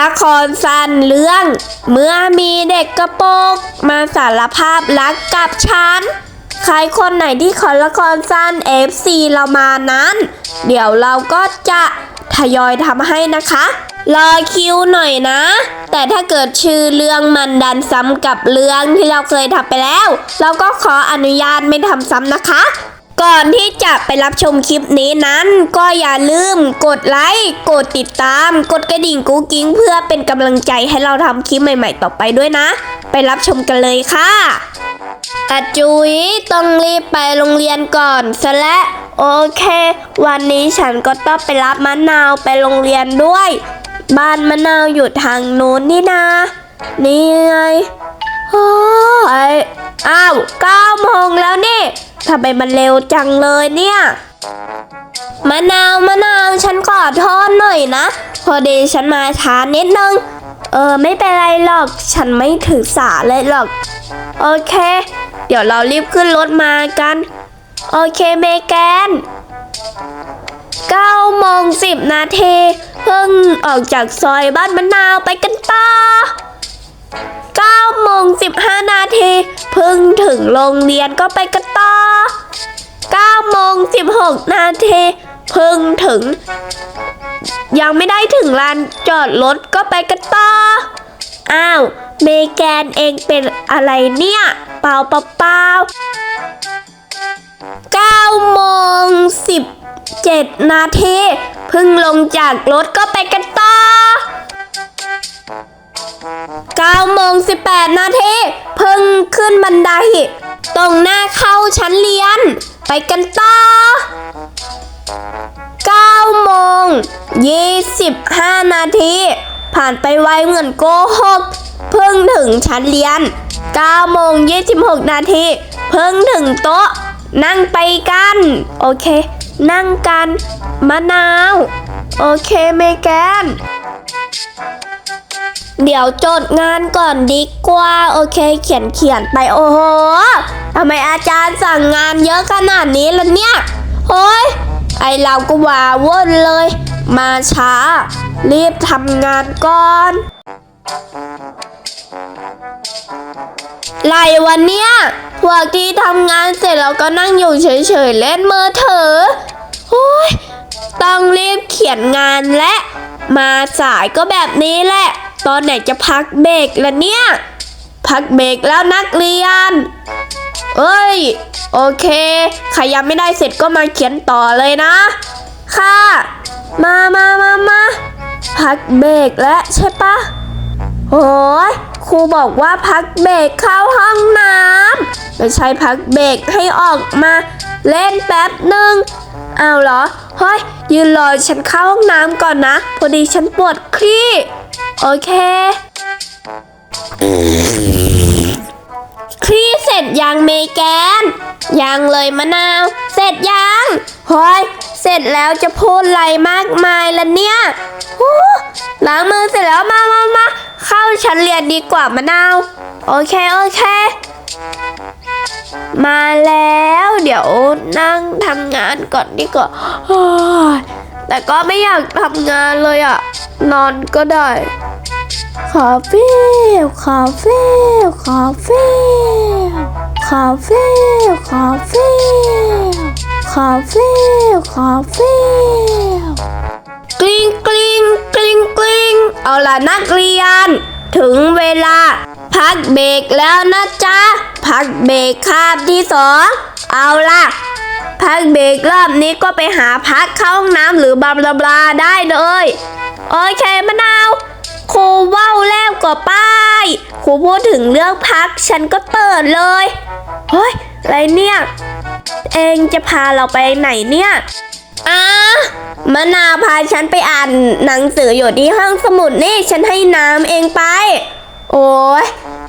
ละครสั้นเรื่อง เมื่อมีเด็กกระโปงมาสารภาพรักกับฉัน ใครคนไหนที่ขอละครสั้น FC เรามานั้น เดี๋ยวเราก็จะทยอยทำให้นะคะ รอคิวหน่อยนะ แต่ถ้าเกิดชื่อเรื่องมันดันซ้ำกับเรื่องที่เราเคยทำไปแล้ว เราก็ขออนุญาตไม่ทำซ้ำนะคะ ก่อนที่จะไปรับชมคลิปนี้นั้น ก็อย่าลืมกดไลค์กดติดตาม กดกระดิ่งกูกิ้งเพื่อเป็นกำลังใจให้เราทำคลิปใหม่ ๆ ต่อไปด้วยนะ ไปรับชมกันเลยค่ะอาจุยต้องรีบไปโรงเรียนก่อนซะและโอเค วันนี้ฉันก็ต้องไปรับมะนาวไปโรงเรียนด้วย บ้านมะนาวอยู่ทางนู้นนี่นานี่ไง โอ้ยอ้าวเก้าโมงแล้วนี่ทำไมมันเร็วจังเลยเนี่ย มะนาวมะนาวฉันขอโทษหน่อยนะ พอดีฉันมาช้านิดนึง เออไม่เป็นไรหรอก ฉันไม่ถือสาเลยหรอก โอเค เดี๋ยวเรารีบขึ้นรถมากัน โอเคเมแกน9โมง10นาทีเพิ่งออกจากซอยบ้านมะนาวไปกันต่อ 9โมง15 นาทีเพิ่งถึงโรงเรียนก็ไปกันต่อ9โมง16 นาทีเพิ่งถึง ยังไม่ได้ถึงลานจอดรถก็ไปกันต่อ อ้าว เมแกนเองเป็นอะไรเนี่ย เปล่าเปล่าเปล่า9โมง17 นาทีเพิ่งลงจากรถก็ไปกัน 9โมง18 นาทีเพิ่งขึ้นบันได ตรงหน้าเข้าชั้นเรียน ไปกันต่อ9โมง25 นาทีผ่านไปไวเหมือนโกหกเพิ่งถึงชั้นเรียน9โมง26 นาทีเพิ่งถึงโต๊ะ นั่งไปกัน โอเค นั่งกัน มะนาว โอเคเมแกน เดี๋ยวจดงานก่อนดีกว่า โอเค เขียนเขียนไปโอ้โหทำไมอาจารย์สั่งงานเยอะขนาดนี้ล่ะเนี่ยโอ้ยไอเราก็ว่าวุ่นเลย มาช้า รีบทำงานก่อนไรวันเนี้ยพวกที่ทำงานเสร็จแล้วก็นั่งอยู่เฉยๆเล่นมือถือโอ้ยต้องรีบเขียนงานและ มาสายก็แบบนี้แหละ ตอนไหนจะพักเบรกล่ะเนี่ย พักเบรกแล้วนักเรียน เอ้ย โอเค ใครยังไม่ได้เสร็จก็มาเขียนต่อเลยนะ ค่ะ มามามามาพักเบรกแล้วใช่ปะโอ้ยครูบอกว่าพักเบรกเข้าห้องน้ำไม่ใช่พักเบรกให้ออกมาเล่นแป๊บหนึ่งอ้าวเหรอเฮ้ยยืนรอฉันเข้าห้องน้ำก่อนนะ พอดีฉันปวดคลี่ โอเค คลี่เสร็จยังเมแกน ยังเลยมะนาว เสร็จยังเฮ้ยเสร็จแล้วจะพูดอะไรมากมายละเนี่ยหล้างมือเสร็จแล้วมามามาเข้าชั้นเรียนดีกว่ามะนาว โอเค โอเค มาแล้ว เดี๋ยวนั่งทำงานก่อนดีกว่า แต่ก็ไม่อยากทำงานเลยอะนอนก็ได้คาเฟ่คาเฟ่คาเฟ่คาเฟ่คาเฟ่คาเฟ่คาเฟ่กลิ้งกลิ้งกลิ้งกลิ้งเอาล่ะนักเรียน ถึงเวลา พักเบรกแล้วนะจ๊ะ พักเบรกคาบที่สองเอาล่ะ พักเบรกรอบนี้ก็ไปหาพักเข้าห้องน้ำหรือบลาบลาบลาได้เลย โอเคมะนาวครูว้าแล้วก็ป้ายครูพูดถึงเรื่องพักฉันก็เปิดเลยเฮ้ยอะไรเนี่ย เองจะพาเราไปไหนเนี่ยอะมะนาวพาฉันไปอ่านหนังสืออยู่ที่ห้องสมุดนี่ ฉันให้น้ำเองไป โอ้ย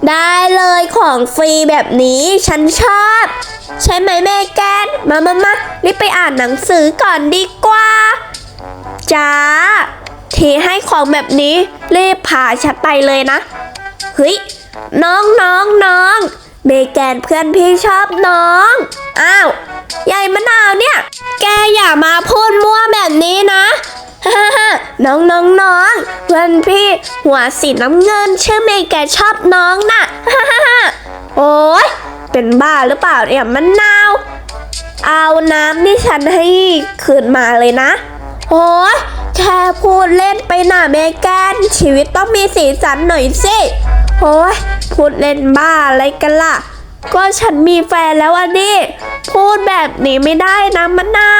ได้เลยของฟรีแบบนี้ฉันชอบ ใช่ไหมแม่แกนมามามารีบไปอ่านหนังสือก่อนดีกว่าจ้าทีให้ของแบบนี้รีบพาฉันไปเลยนะเฮ้ยน้องน้องน้องเบแกนเพื่อนพี่ชอบน้อง อ้าวใหญ่มะนาวเนี่ย แกอย่ามาพูดมั่วแบบนี้นะ ฮ่าฮ่าน้องน้องน้องเพื่อนพี่หัวสีน้ำเงินชื่อเมย์แกชอบน้องน่ะฮ่าฮ่าฮ่าโอ๊ยเป็นบ้าหรือเปล่าเนี่ยมันนาว เอาน้ำที่ฉันให้คืนมาเลยนะ โอ๊ยแค่พูดเล่นไปหน่าเมแกนชีวิตต้องมีสีสันหน่อยสิโอ๊ยพูดเล่นบ้าอะไรกันล่ะ ก็ฉันมีแฟนแล้วอันนี้ พูดแบบนี้ไม่ได้นะมะนนา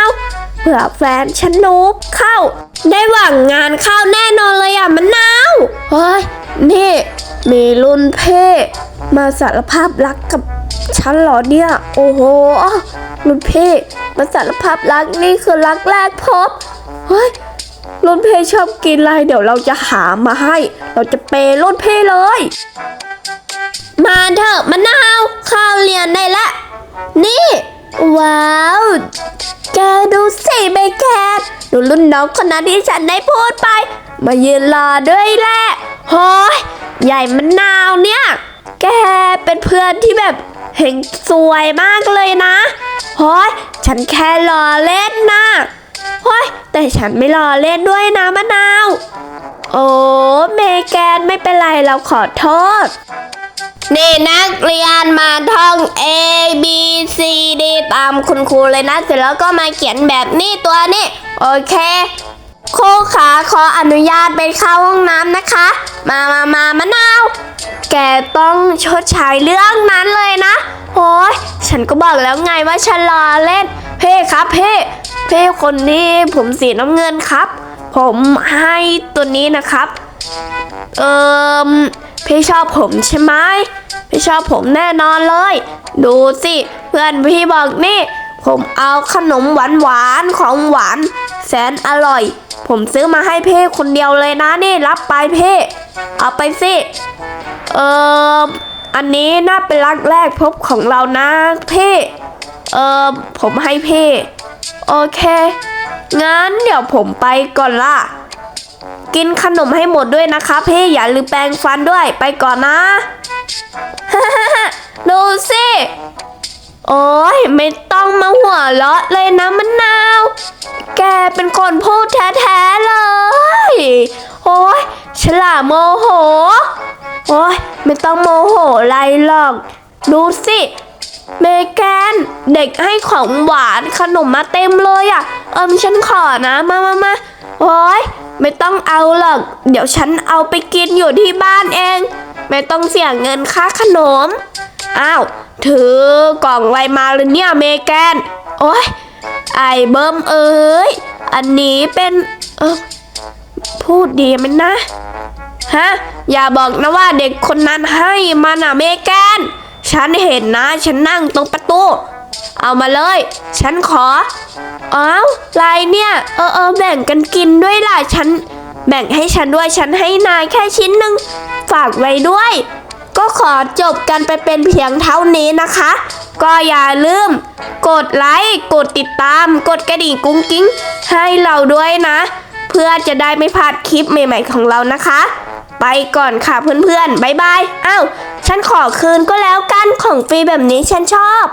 เผื่อแฟนฉันนูบเข้า ได้หวังงานเข้าแน่นอนเลยอะมะนาวเฮ้ยนี่มีรุ่นเพ่มาสารภาพรักกับฉันเหรอเนี่ย โอ้โหรุ่นเพ่มาสารภาพรักนี่คือรักแรกพบเฮ้ยรุ่นเพ่ชอบกินอะไรเดี๋ยวเราจะหามาให้ เราจะเปย์รุ่นเพ่เลย มาเถอะมะนาวเข้าวเรียนได้ละนี่ ว้าว แกดูสิเบแกนดูรุ่นน้องคนนั้นที่ฉันได้พูดไป มายืนรอด้วยแหละโฮ้ยใหญ่มะนาวเนี่ย แกเป็นเพื่อนที่แบบเห็นสวยมากเลยนะโฮ้ยฉันแค่รอเล่นนะโฮ้ยแต่ฉันไม่รอเล่นด้วยนะมะนาว โอ้เมแกนไม่เป็นไรเราขอโทษ นี่นักเรียนมาท่อง A B C D ตามคุณครูเลยนะ เสร็จแล้วก็มาเขียนแบบนี้ตัวนี้ โอเคครูขาขออนุญาตไปเข้าห้องน้ำนะคะ มามามามะนาว แกต้องชดใช้เรื่องนั้นเลยนะโอ้ยฉันก็บอกแล้วไงว่าฉันรอเล่น เพ่ครับเพ่เพ่คนนี้ผมสีน้ำเงินครับ ผมให้ตัวนี้นะครับ เอิม พี่ชอบผมใช่ไหมพี่ชอบผมแน่นอนเลย ดูสิ เพื่อนพี่บอกนี่ ผมเอาขนมหวานหวานๆของหวาน แสนอร่อย ผมซื้อมาให้เพ่คนเดียวเลยนะนี่รับไปเพ่เอาไปสิ เอิมอันนี้น่าเป็นรักแรกพบของเรานะเพ่เอิมผมให้เพ่โอเค งั้นเดี๋ยวผมไปก่อนล่ะ กินขนมให้หมดด้วยนะคะพี่อย่าลืมแปรงฟันด้วยไปก่อนนะดูสิโอ้ยไม่ต้องมาหัวเราะเลยนะมะนาว แกเป็นคนพูดแท้ๆเลย โอ้ยฉลาดโมโห โอ้ยไม่ต้องโมโหอะไรหรอก ดูสิ เมแกนเด็กให้ของหวานขนมมาเต็มเลยอะ เอิมฉันขอนะมามามาโอ้ยไม่ต้องเอาหรอก เดี๋ยวฉันเอาไปกินอยู่ที่บ้านเอง ไม่ต้องเสียเงินค่าขนม อ้าว ถือกล่องอะไรมาเลยเนี่ยเมแกน โอ้ยไอเบิ้มเอ้ย อันนี้เป็นเออพูดดีไหมนะ ฮะ อย่าบอกนะว่าเด็กคนนั้นให้มาน่ะเมแกน ฉันเห็นนะ ฉันนั่งตรงประตู เอามาเลย ฉันขอ อ้าวลายเนี่ย เออเออแบ่งกันกินด้วยล่ะ ฉัน แบ่งให้ฉันด้วย ฉันให้นายแค่ชิ้นหนึ่งฝากไว้ด้วย ก็ขอจบกันไปเป็นเพียงเท่านี้นะคะ ก็อย่าลืม กดไลค์ กดติดตาม กดกระดิ่งกุ้งกิ้ง ให้เราด้วยนะ เพื่อจะได้ไม่พลาดคลิปใหม่ ๆ ของเรานะคะ ไปก่อนค่ะเพื่อนๆบายบายอ้าวฉันขอคืนก็แล้วกันของฟรีแบบนี้ฉันชอบ